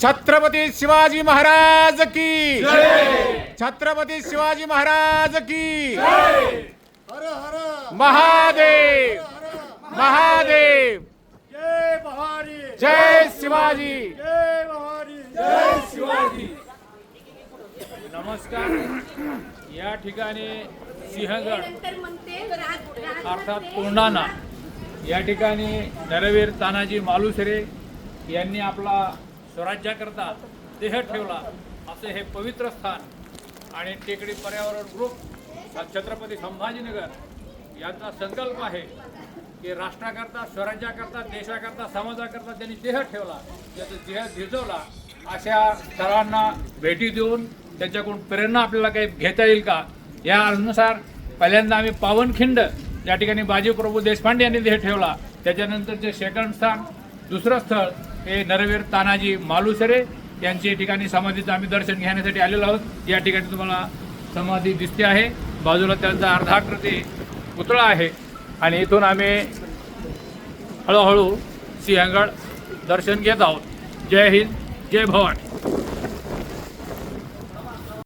छत्रपती शिवाजी महाराज की। छत्रपती शिवाजी महाराज की। हर हर। महादेव। महादेव। जय भवानी। जय शिवाजी। जय भवानी। जय शिवाजी। नमस्कार। या ठिकाणी सिंहगड अर्थात कोंढाणा या ठिकाणी नरवीर तानाजी मालुसरे यांनी आपला स्वराज्याकरता देह ठेवला असे हे पवित्र स्थान आणि टेकडी पर्यावरण ग्रुप छत्रपती संभाजीनगर यांचा संकल्प आहे की राष्ट्राकरता स्वराज्याकरता देशाकरता समाजाकरता त्यांनी देह ठेवला त्याचा देह धिजवला अशा स्थळांना भेटी देऊन त्याच्याकडून प्रेरणा आपल्याला काही घेता येईल का? या अनुसार पहिल्यांदा आम्ही पावनखिंड या ठिकाणी बाजी प्रभू देशपांडे यांनी देह ठेवला. त्याच्यानंतरचे सेकंड स्थान दुसरं स्थळ हे नरवीर तानाजी मालुसरे यांच्या ठिकाणी समाधीचं आम्ही दर्शन घेण्यासाठी आलेलो आहोत. या ठिकाणी तुम्हाला समाधी दिसते आहे. बाजूला त्यांचा अर्धाकृती पुतळा आहे आणि इथून आम्ही हळूहळू सिंहगड दर्शन घेत आहोत. जय हिंद जय भवानी.